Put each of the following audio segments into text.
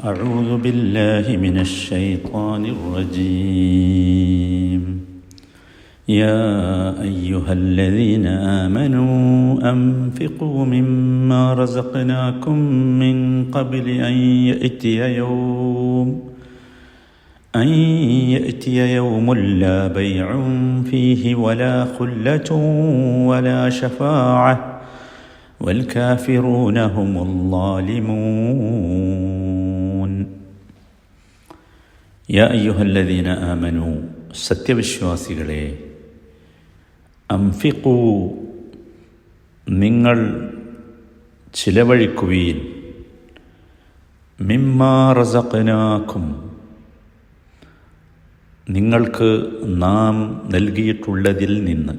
أعوذ بالله من الشيطان الرجيم. يا أيها الذين آمنوا أنفقوا مما رزقناكم من قبل أن يأتي يوم أن يأتي يوم لا بيع فيه ولا خلة ولا شفاعة والكافرون هم الظالمون. യാ ആമനു സത്യവിശ്വാസികളെ അംഫിഖു നിങ്ങൾ ചിലവഴിക്കുവീൻ മിമ്മാറസനാക്കും നിങ്ങൾക്ക് നാം നൽകിയിട്ടുള്ളതിൽ നിന്ന്.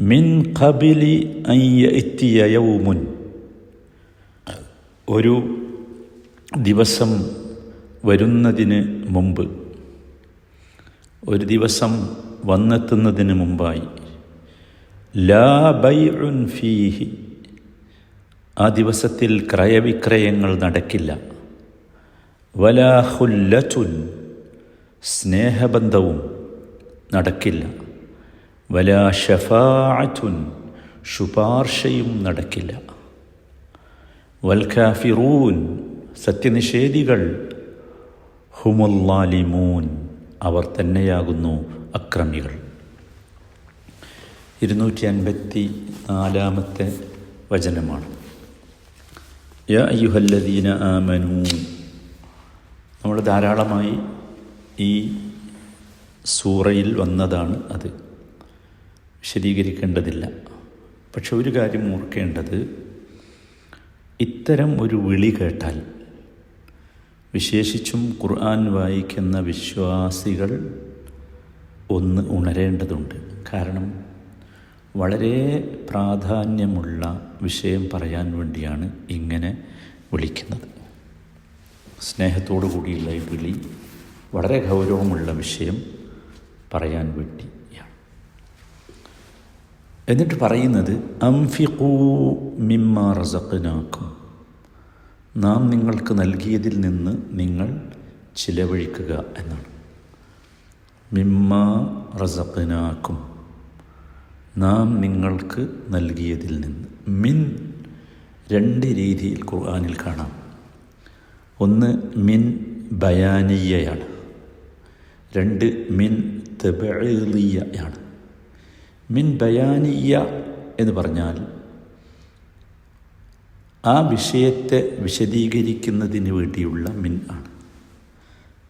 മിൻ കബിലി അയ്യ മുൻ ഒരു ദിവസം വരുന്നതിന് മുമ്പ്. ഒരു ദിവസം വന്നെത്തുന്നതിന് മുമ്പായി. ലാ ബൈഉൻ ഫീഹി. ആ ദിവസത്തിൽ ക്രയവിക്രയങ്ങൾ നടക്കില്ല. വലാ ഹുല്ലത്തുൻ. സ്നേഹബന്ധവും നടക്കില്ല. വലാ ഷഫാഅത്തുൻ ശുപാർശയും നടക്കില്ല. വൽഖാഫിറൂൻ സത്യനിഷേധികൾ ഹുമുല്ലാലിമൂൻ. അവർ തന്നെയാകുന്നു അക്രമികൾ. ഇരുന്നൂറ്റി അൻപത്തി നാലാമത്തെ വചനമാണ്. യ അയ്യുഹല്ലദീന ആമനു. നമ്മൾ ധാരാളമായി ഈ സൂറയിൽ വന്നതാണ് അത്. വിശദീകരിക്കേണ്ടതില്ല. പക്ഷെ ഒരു കാര്യം ഓർക്കേണ്ടത് ഇത്തരം ഒരു വിളി കേട്ടാൽ വിശേഷിച്ചും ഖുർആൻ വായിക്കുന്ന വിശ്വാസികൾ ഒന്ന് ഉണരേണ്ടതുണ്ട്. കാരണം വളരെ പ്രാധാന്യമുള്ള വിഷയം പറയാൻ വേണ്ടിയാണ് ഇങ്ങനെ വിളിക്കുന്നത്. സ്നേഹത്തോടു കൂടിയുള്ള ഈ വിളി വളരെ ഗൗരവമുള്ള വിഷയം പറയാൻ വേണ്ടിയാണ്. എന്നിട്ട് പറയുന്നത് അംഫിഖൂ മിമ്മ റസഖനാക്കും. നാം നിങ്ങൾക്ക് നൽകിയതിൽ നിന്ന് നിങ്ങൾ ചിലവഴിക്കുക എന്നാണ്. മിമ്മ റസഖനാക്കും നാം നിങ്ങൾക്ക് നൽകിയതിൽ നിന്ന് മിൻ രണ്ട് രീതിയിൽ ഖുർആാനിൽ കാണാം. ഒന്ന് മിൻ ബയാനീയയാണ്. രണ്ട് മിൻ തെബീയയാണ് മിൻ ബയാനീയ എന്ന് പറഞ്ഞാൽ ആ വിഷയത്തെ വിശദീകരിക്കുന്നതിന് വേണ്ടിയുള്ള മിൻ ആണ്.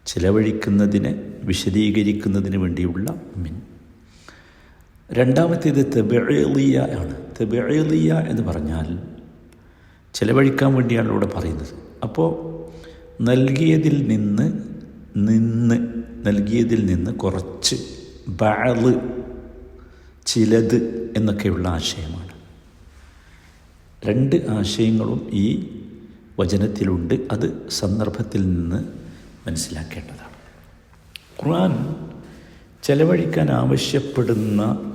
ചിലവഴിക്കുന്നതിനെ വിശദീകരിക്കുന്നതിന് വേണ്ടിയുള്ള മിൻ. രണ്ടാമത്തേത് തെബിളിയ ആണ്. തെബിളിയ എന്ന് പറഞ്ഞാൽ ചിലവഴിക്കാൻ വേണ്ടിയാണ് ഇവിടെ പറയുന്നത്. അപ്പോൾ നൽകിയതിൽ നിന്ന് നിന്ന് നൽകിയതിൽ നിന്ന് കുറച്ച് ബാൾ ചിലത് എന്നൊക്കെയുള്ള ആശയമാണ്. രണ്ട് ആശയങ്ങളും ഈ വചനത്തിലുണ്ട്. അത് സന്ദർഭത്തിൽ നിന്ന് മനസ്സിലാക്കേണ്ടതാണ്. ഖുർആൻ ചെലവഴിക്കാൻ ആവശ്യപ്പെടുന്ന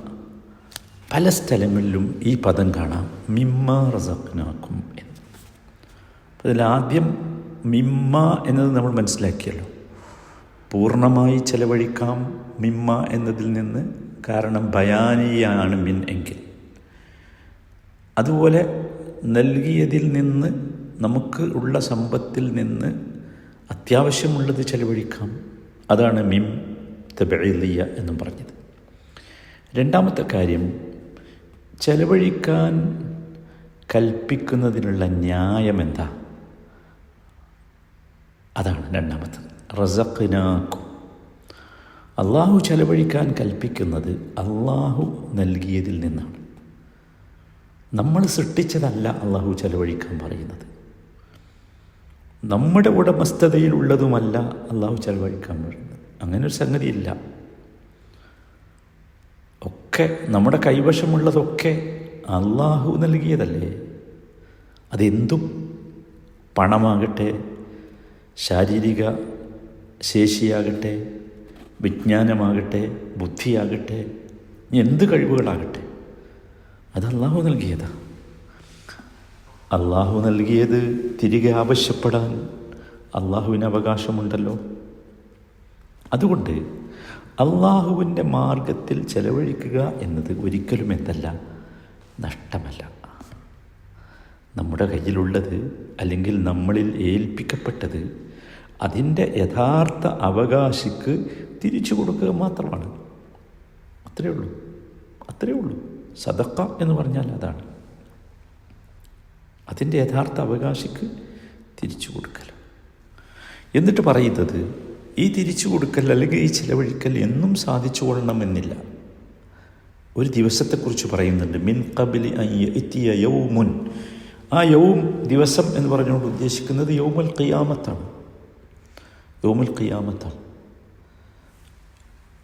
പല സ്ഥലങ്ങളിലും ഈ പദം കാണാം. മിമ്മ റസഖ്നാക്കും എന്ന്. അതിലാദ്യം മിമ്മ എന്നത് നമ്മൾ മനസ്സിലാക്കിയല്ലോ. പൂർണമായി ചെലവഴിക്കാം മിമ്മ എന്നതിൽ നിന്ന് കാരണം ബയാനിയാണ് മിൻ എങ്കിൽ. അതുപോലെ നൽകിയതിൽ നിന്ന് നമുക്ക് ഉള്ള സമ്പത്തിൽ നിന്ന് അത്യാവശ്യമുള്ളത് ചെലവഴിക്കാം. അതാണ് മിം തബിയ എന്നും പറഞ്ഞത്. രണ്ടാമത്തെ കാര്യം ചെലവഴിക്കാൻ കൽപ്പിക്കുന്നതിനുള്ള ന്യായം എന്താ? അതാണ് രണ്ടാമത്തെ റസഖിനാക്കും. അള്ളാഹു ചെലവഴിക്കാൻ കൽപ്പിക്കുന്നത് അള്ളാഹു നൽകിയതിൽ നിന്നാണ്. നമ്മൾ സൃഷ്ടിച്ചതല്ല അള്ളാഹു ചെലവഴിക്കാൻ പറയുന്നത്. നമ്മുടെ ഉടമസ്ഥതയിലുള്ളതുമല്ല അള്ളാഹു ചെലവഴിക്കാൻ പറയുന്നത്. അങ്ങനെ ഒരു സംഗതിയില്ല. ഒക്കെ നമ്മുടെ കൈവശമുള്ളതൊക്കെ അള്ളാഹു നൽകിയതല്ലേ? അതെന്തും പണമാകട്ടെ ശാരീരിക ശേഷിയാകട്ടെ വിജ്ഞാനമാകട്ടെ ബുദ്ധിയാകട്ടെ എന്ത് കഴിവുകളാകട്ടെ? അത് അള്ളാഹു നൽകിയതാണ് അള്ളാഹു നൽകിയത് തിരികെ ആവശ്യപ്പെടാൻ അള്ളാഹുവിന് അവകാശമുണ്ടല്ലോ. അതുകൊണ്ട് അള്ളാഹുവിന്റെ മാർഗത്തിൽ ചെലവഴിക്കുക എന്നത് ഒരിക്കലും എന്തല്ല നഷ്ടമല്ല. നമ്മുടെ കയ്യിലുള്ളത് അല്ലെങ്കിൽ നമ്മളിൽ ഏൽപ്പിക്കപ്പെട്ടത് അതിന്റെ യഥാർത്ഥ അവകാശിക്ക് തിരിച്ചു കൊടുക്കുക മാത്രമാണ്. അത്രയേ ഉള്ളൂ. അത്രയേ ഉള്ളൂ. സദക്ക എന്ന് പറഞ്ഞാൽ അതാണ്. അതിന്റെ യഥാർത്ഥ അവകാശിക്ക് തിരിച്ചു കൊടുക്കൽ. എന്നിട്ട് പറയുന്നത് ഈ തിരിച്ചു കൊടുക്കൽ അല്ലെങ്കിൽ ഈ ചിലവഴിക്കൽ എന്നും സാധിച്ചു കൊള്ളണമെന്നില്ല. ഒരു ദിവസത്തെക്കുറിച്ച് പറയുന്നുണ്ട് മിൻ കബിലി എത്തിയ യൗമുൻ. ആ യൗം ദിവസം എന്ന് പറഞ്ഞുകൊണ്ട് ഉദ്ദേശിക്കുന്നത് യൗമുൽ ഖിയാമത്താണ്. യൗമുൽ ഖിയാമത്താണ്.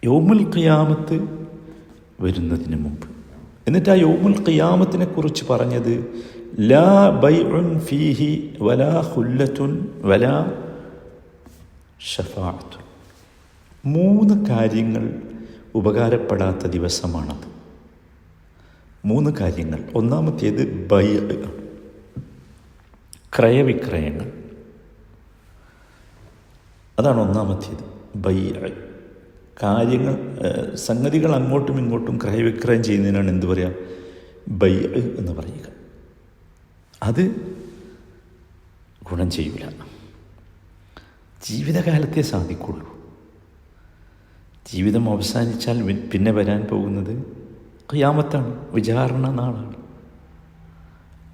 യൗമുൽ ഖിയാമത്ത് വരുന്നതിന് മുമ്പ്. എന്നിട്ട് ആ യോമുൽ ഖിയാമത്തിനെ കുറിച്ച് പറഞ്ഞത് ലാ ബൈഉൻ ഫീഹി വലാ ഹുല്ലത്തുൻ വലാ ഷഫാത്തുൻ മൂന്ന് കാര്യങ്ങൾ ഉപകാരപ്പെടാത്ത ദിവസമാണത്. മൂന്ന് കാര്യങ്ങൾ. ഒന്നാമത്തേത് ബൈ. ക്രയവിക്രയങ്ങൾ. അതാണ് ഒന്നാമത്തേത് ബൈ. കാര്യങ്ങൾ സംഗതികൾ അങ്ങോട്ടും ഇങ്ങോട്ടും ക്രയവിക്രയം ചെയ്യുന്നതിനാണ് എന്ത് പറയുക ബൈ എന്ന് പറയുക. അത് ഗുണം ചെയ്യൂല. ജീവിതകാലത്തെ സാധിക്കുള്ളൂ. ജീവിതം അവസാനിച്ചാൽ പിന്നെ വരാൻ പോകുന്നത് ക്യാമത്താണ് വിചാരണ നാളാണ്.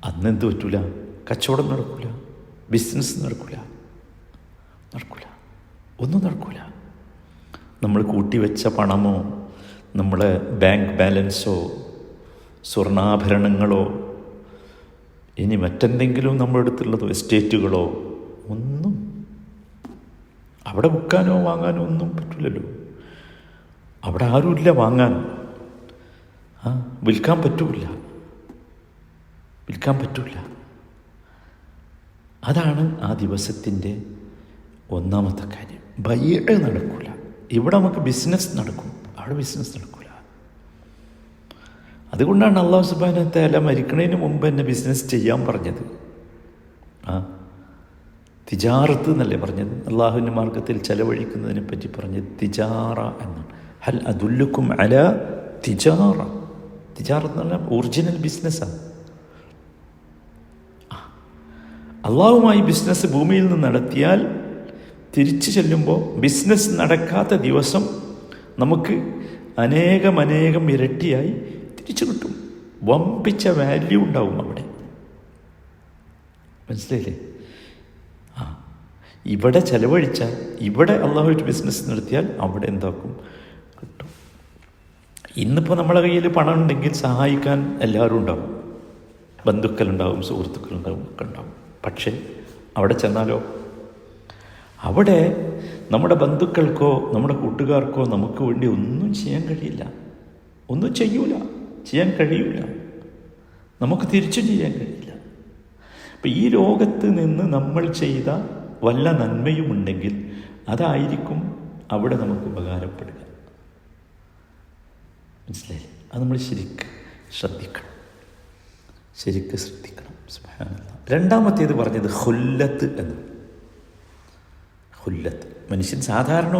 അന്നെന്ത് പറ്റൂല? കച്ചവടം നടക്കില്ല ബിസിനസ് നടക്കില്ല നടക്കില്ല ഒന്നും നടക്കില്ല നമ്മൾ കൂട്ടിവെച്ച പണമോ നമ്മളെ ബാങ്ക് ബാലൻസോ സ്വർണാഭരണങ്ങളോ ഇനി മറ്റെന്തെങ്കിലും നമ്മുടെ അടുത്തുള്ളതോ എസ്റ്റേറ്റുകളോ ഒന്നും അവിടെ വിൽക്കാനോ വാങ്ങാനോ ഒന്നും പറ്റില്ലല്ലോ. അവിടെ ആരുമില്ല വാങ്ങാൻ. ആ വിൽക്കാൻ പറ്റില്ല. വിൽക്കാൻ പറ്റൂല അതാണ് ആ ദിവസത്തിന്റെ ഒന്നാമത്തെ കാര്യം. ബയ്യ നടക്കില്ല. ഇവിടെ നമുക്ക് ബിസിനസ് നടക്കും. അവിടെ ബിസിനസ് നടക്കില്ല അതുകൊണ്ടാണ് അള്ളാഹു സുബാന തല മരിക്കണതിന് മുമ്പ് എന്നെ ബിസിനസ് ചെയ്യാൻ പറഞ്ഞത്. ആ? തിജാറത്ത് എന്നല്ലേ പറഞ്ഞത്? അള്ളാഹുവിന്റെ മാർഗത്തിൽ ചെലവഴിക്കുന്നതിനെ പറ്റി പറഞ്ഞത് തിജാറ എന്നാണ്. ഹൽ അതുല്ലുക്കും അല തിജാറ. തിജാറത്ത് എന്ന് പറഞ്ഞാൽ ഒറിജിനൽ ബിസിനസ്സാണ് അള്ളാഹുമായി ബിസിനസ് ഭൂമിയിൽ നിന്ന് നടത്തിയാൽ തിരിച്ചു ചെല്ലുമ്പോൾ ബിസിനസ് നടക്കാത്ത ദിവസം നമുക്ക് അനേകം അനേകം ഇരട്ടിയായി തിരിച്ചു കിട്ടും. വമ്പിച്ച വാല്യൂ ഉണ്ടാവും അവിടെ. മനസ്സിലായില്ലേ? ആ ഇവിടെ ചെലവഴിച്ചാൽ ഇവിടെ അള്ളാഹുമായിട്ട് ബിസിനസ് നടത്തിയാൽ അവിടെ എന്താക്കും? കിട്ടും. ഇന്നിപ്പോൾ നമ്മളെ കയ്യിൽ പണം ഉണ്ടെങ്കിൽ സഹായിക്കാൻ എല്ലാവരും ഉണ്ടാവും. ബന്ധുക്കളുണ്ടാവും സുഹൃത്തുക്കളുണ്ടാവും ഒക്കെ ഉണ്ടാവും. പക്ഷേ അവിടെ ചെന്നാലോ? അവിടെ നമ്മുടെ ബന്ധുക്കൾക്കോ നമ്മുടെ കൂട്ടുകാർക്കോ നമുക്ക് വേണ്ടി ഒന്നും ചെയ്യാൻ കഴിയില്ല. ഒന്നും ചെയ്യൂല. ചെയ്യാൻ കഴിയൂല. നമുക്ക് തിരിച്ചു ചെയ്യാൻ കഴിയില്ല. അപ്പം ഈ ലോകത്ത് നിന്ന് നമ്മൾ ചെയ്ത വല്ല നന്മയുമുണ്ടെങ്കിൽ അതായിരിക്കും അവിടെ നമുക്ക് ഉപകാരപ്പെടുക. മനസ്സിലായില്ലേ അത് നമ്മൾ ശരിക്ക് ശ്രദ്ധിക്കണം. ശരിക്ക് ശ്രദ്ധിക്കണം. രണ്ടാമത്തേത് പറഞ്ഞത് ഹൊല്ലത്ത് എന്ന്. ഹുല്ലത്ത് മനുഷ്യൻ സാധാരണ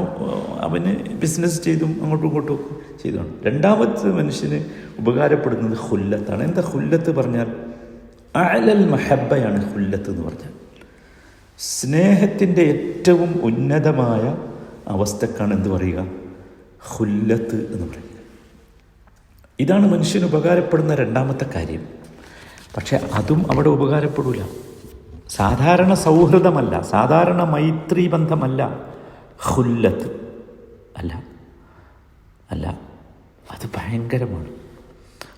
അവന് ബിസിനസ് ചെയ്തും അങ്ങോട്ടും ഇങ്ങോട്ടും ചെയ്തുമാണ് രണ്ടാമത്തെ മനുഷ്യന് ഉപകാരപ്പെടുന്നത് ഹുല്ലത്താണ് എന്താ ഹുല്ലത്ത് പറഞ്ഞാൽ? അലൽ മഹബയാണ് ഹുല്ലത്ത് എന്ന് പറഞ്ഞാൽ. സ്നേഹത്തിന്റെ ഏറ്റവും ഉന്നതമായ അവസ്ഥക്കാണ് എന്ത് പറയുക? ഹുല്ലത്ത് എന്ന് പറയുക. ഇതാണ് മനുഷ്യന് ഉപകാരപ്പെടുന്ന രണ്ടാമത്തെ കാര്യം. പക്ഷെ അതും അവിടെ ഉപകാരപ്പെടില്ല സാധാരണ സൗഹൃദമല്ല സാധാരണ മൈത്രി ബന്ധമല്ല. ഹുല്ലത്ത് അല്ല. അല്ല. അത് ഭയങ്കരമാണ്.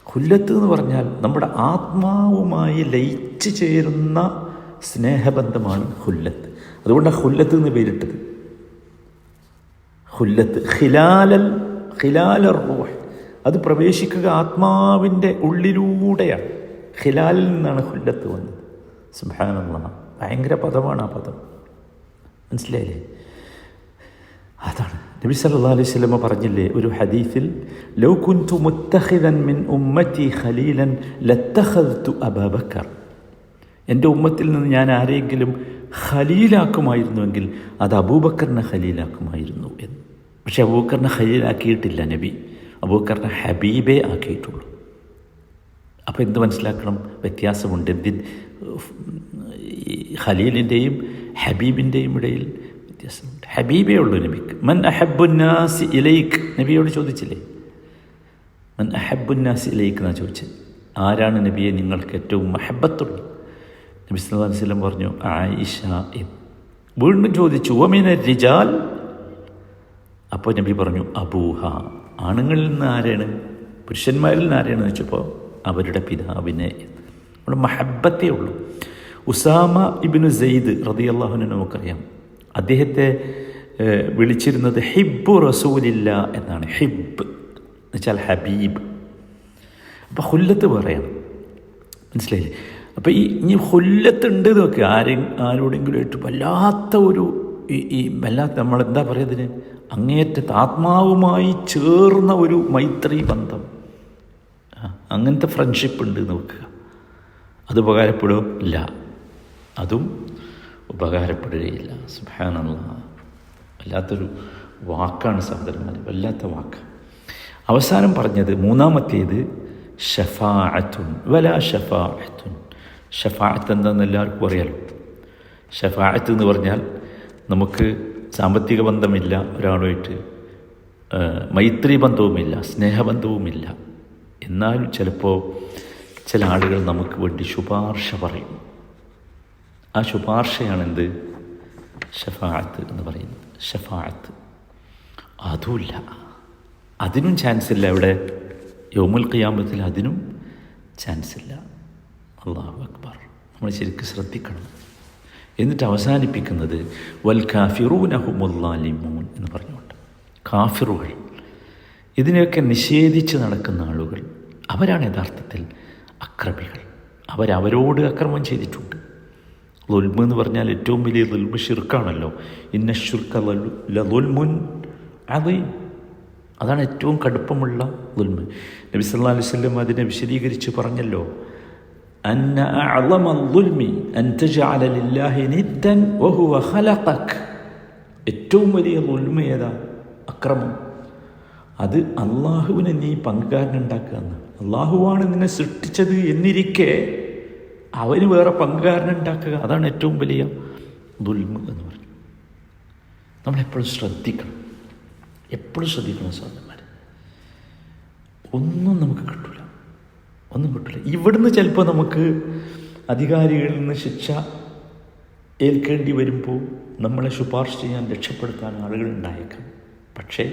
ഹുല്ലത്ത് എന്ന് പറഞ്ഞാൽ നമ്മുടെ ആത്മാവുമായി ലയിച്ചു ചേരുന്ന സ്നേഹബന്ധമാണ് ഹുല്ലത്ത് അതുകൊണ്ടാണ് ഹുല്ലത്ത് എന്ന് പേരിട്ടത്. ഹുല്ലത്ത് ഹിലാലൽ ഹിലാലർ റോഹ്. അത് പ്രവേശിക്കുക ആത്മാവിന്റെ ഉള്ളിലൂടെയാണ്. ഹിലാലിൽ നിന്നാണ് ഹുല്ലത്ത് വന്നത്. സുബാനുള്ള ഭയങ്കര പദമാണ് ആ പദം. മനസ്സിലായില്ലേ? അതാണ്. നബി സല്ലാ അലൈഹി സ്വലമ പറഞ്ഞില്ലേ ഒരു ഹദീഫിൽ ലൗ മിൻ ഉമ്മത്തി ഖലീലൻ അബബക്കർ എന്റെ ഉമ്മത്തിൽ നിന്ന് ഞാൻ ആരെങ്കിലും ഖലീലാക്കുമായിരുന്നുവെങ്കിൽ അത് അബൂബക്കറിനെ ഖലീലാക്കുമായിരുന്നു എന്ന്. പക്ഷെ അബൂബക്കറിനെ ഖലീലാക്കിയിട്ടില്ല നബി. അബൂബക്കറിനെ ഹബീബേ ആക്കിയിട്ടുള്ളൂ. അപ്പോൾ എന്ത് മനസ്സിലാക്കണം? വ്യത്യാസമുണ്ട്. എന്തിൻ ഖലീലിന്റെയും ഹബീബിന്റെയും ഇടയിൽ വ്യത്യാസമുണ്ട്. ഹബീബേ ഉള്ളൂ നബിക്ക്. മൻ അഹബുന്നാസ് ഇലൈക്ക് നബിയോട് ചോദിച്ചില്ലേ? മൻ അഹബുന്നാസ് ഇലൈക്ക് എന്നാണ് ചോദിച്ചത്? ആരാണ് നബിയെ നിങ്ങൾക്ക് ഏറ്റവും മഹബത്തുള്ളത് നബി സല്ലല്ലാഹു അലൈഹി വസല്ലം പറഞ്ഞു ആയിഷ വീണ്ടും ചോദിച്ചു ഓമിന റിജാൽ? അപ്പോൾ നബി പറഞ്ഞു അബൂഹ. ആണുങ്ങളിൽ നിന്ന് ആരാണ്? പുരുഷന്മാരിൽ നിന്ന് ആരാണ് വെച്ചപ്പോൾ അവരുടെ പിതാവിനെ. നമ്മുടെ മഹബത്തേ ഉള്ളൂ. ഉസാമ ഇബിനു സെയ്ദ് റതി അള്ളാഹുവിനെ നമുക്കറിയാം. അദ്ദേഹത്തെ വിളിച്ചിരുന്നത് ഹിബ്ബു റസൂലില്ല എന്നാണ്. ഹിബ് എന്നുവെച്ചാൽ ഹബീബ്. അപ്പോൾ ഹുല്ലത്ത് പറയണം. മനസ്സിലായില്ലേ? അപ്പോൾ ഈ ഇനി ഹുല്ലത്തുണ്ട് നോക്കി ആരെ ആരോടെങ്കിലും ആയിട്ട് വല്ലാത്ത ഒരു ഈ ഈ വല്ലാത്ത നമ്മളെന്താ പറയുന്നതിന് അങ്ങേയറ്റത്ത് ആത്മാവുമായി ചേർന്ന ഒരു മൈത്രി ബന്ധം. അങ്ങനത്തെ ഫ്രണ്ട്ഷിപ്പ് ഉണ്ട് നോക്കുക അത് ഉപകാരപ്പെടും? ഇല്ല. അതും ഉപകാരപ്പെടുകയില്ല. സുഭാനുള്ള വല്ലാത്തൊരു വാക്കാണ് സഹോദരന്മാർ വല്ലാത്ത വാക്ക്. അവസാനം പറഞ്ഞത് മൂന്നാമത്തേത് ഷഫാഅത്തുൻ. വല ഷഫാഅത്തുൻ. ഷഫാഅത്ത് എന്താണെന്ന് എല്ലാവർക്കും അറിയാലോ. ഷഫാഅത്ത് എന്ന് പറഞ്ഞാൽ നമുക്ക് സാമ്പത്തിക ബന്ധമില്ല ഒരാളുമായിട്ട് മൈത്രി ബന്ധവുമില്ല സ്നേഹബന്ധവുമില്ല. എന്നാലും ചിലപ്പോൾ ചില ആളുകൾ നമുക്ക് വേണ്ടി ശുപാർശ പറയും. ആ ശുപാർശയാണെന്ത്? ഷഫാഅത്ത് എന്ന് പറയുന്നത്. ഷഫാഅത്ത്. അതുമില്ല. അതിനും ചാൻസ് ഇല്ല ഇവിടെ. യോമുൽ ഖിയാമത്തിൽ അതിനും ചാൻസ് ഇല്ല. അള്ളാഹു അക്ബർ. നമ്മൾ ശരിക്കും ശ്രദ്ധിക്കണം. എന്നിട്ട് അവസാനിപ്പിക്കുന്നത് വൽ കാഫിറൂനഹുമുല്ലാലിമൂൻ എന്ന് പറഞ്ഞുകൊണ്ട്. കാഫിറുകൾ. ഇതിനെയൊക്കെ നിഷേധിച്ച് നടക്കുന്ന ആളുകൾ അവരാണ് യഥാർത്ഥത്തിൽ അക്രമികൾ. അവരവരോട് അക്രമം ചെയ്തിട്ടുണ്ട്. ലുൽമ് എന്ന് പറഞ്ഞാൽ ഏറ്റവും വലിയ ലുൽമ ഷിർക്കാണല്ലോ ഇന്ന ഷിർക്ക ലുൽമുൻ അത് അതാണ് ഏറ്റവും കടുപ്പമുള്ള ലുൽമ് നബി സല്ലാ അലൈഹി സ്വല്ലം അതിനെ വിശദീകരിച്ച് പറഞ്ഞല്ലോ. ഏറ്റവും വലിയ ലുൽമ ഏതാ? അക്രമം. അത് അള്ളാഹുവിനെ നീ പങ്കുകാരനുണ്ടാക്കുക എന്ന് അള്ളാഹുവാണ് നിന്നെ സൃഷ്ടിച്ചത് എന്നിരിക്കെ അവന് വേറെ പങ്കുകാരനുണ്ടാക്കുക അതാണ് ഏറ്റവും വലിയ ദുൽമ എന്ന് പറഞ്ഞു നമ്മളെപ്പോഴും ശ്രദ്ധിക്കണം. എപ്പോഴും ശ്രദ്ധിക്കണം സഹോദരന്മാർ ഒന്നും നമുക്ക് കിട്ടില്ല ഒന്നും കിട്ടില്ല ഇവിടുന്ന് ചിലപ്പോൾ നമുക്ക് അധികാരികളിൽ നിന്ന് ശിക്ഷ ഏൽക്കേണ്ടി വരുമ്പോൾ നമ്മളെ ശുപാർശ ചെയ്യാൻ രക്ഷപ്പെടുത്താൻ ആളുകൾ ഉണ്ടായേക്കാം. പക്ഷേ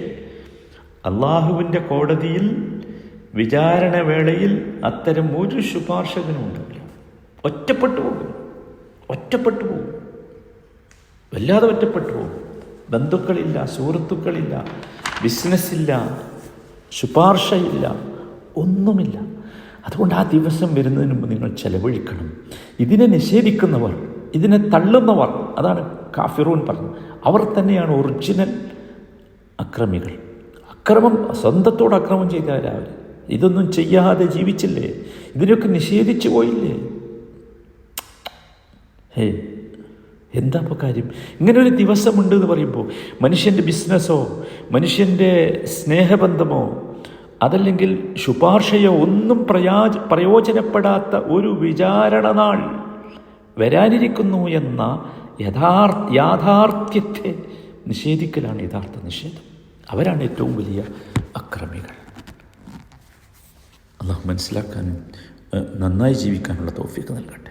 അള്ളാഹുവിന്റെ കോടതിയിൽ വിചാരണ വേളയിൽ അത്തരം ഒരു ശുപാർശകനും ഉണ്ടാവില്ല ഒറ്റപ്പെട്ടു പോകും. ഒറ്റപ്പെട്ടു പോകും. വല്ലാതെ ഒറ്റപ്പെട്ടു പോകും. ബന്ധുക്കളില്ല സുഹൃത്തുക്കളില്ല ബിസിനസ്സില്ല ശുപാർശയില്ല ഒന്നുമില്ല. അതുകൊണ്ട് ആ ദിവസം വരുന്നതിന് മുമ്പ് നിങ്ങൾ ചെലവഴിക്കണം. ഇതിനെ നിഷേധിക്കുന്നവർ ഇതിനെ തള്ളുന്നവർ അതാണ് കാഫിറൂൻ പറഞ്ഞത്. അവർ തന്നെയാണ് ഒറിജിനൽ അക്രമികൾ. അക്രമം സ്വന്തത്തോട് അക്രമം ചെയ്തവരവർ ഇതൊന്നും ചെയ്യാതെ ജീവിച്ചില്ലേ? ഇതിനൊക്കെ നിഷേധിച്ചു പോയില്ലേ? ഹേ എന്താ ഇപ്പോൾ കാര്യം? ഇങ്ങനെ ഒരു ദിവസമുണ്ട് എന്ന് പറയുമ്പോൾ മനുഷ്യന്റെ ബിസിനസ്സോ മനുഷ്യന്റെ സ്നേഹബന്ധമോ അതല്ലെങ്കിൽ ശുപാർശയോ ഒന്നും പ്രയാജ പ്രയോജനപ്പെടാത്ത ഒരു വിചാരണ നാൾ വരാനിരിക്കുന്നു എന്ന യഥാർത്ഥ യാഥാർത്ഥ്യത്തെ നിഷേധിക്കലാണ് യഥാർത്ഥ നിഷേധം. അവരാണ് ഏറ്റവും വലിയ അക്രമികൾ. അള്ളാഹു മനസ്സിലാക്കാനും നന്നായി ജീവിക്കാനുള്ള തോഫിക്ക് നൽകട്ടെ.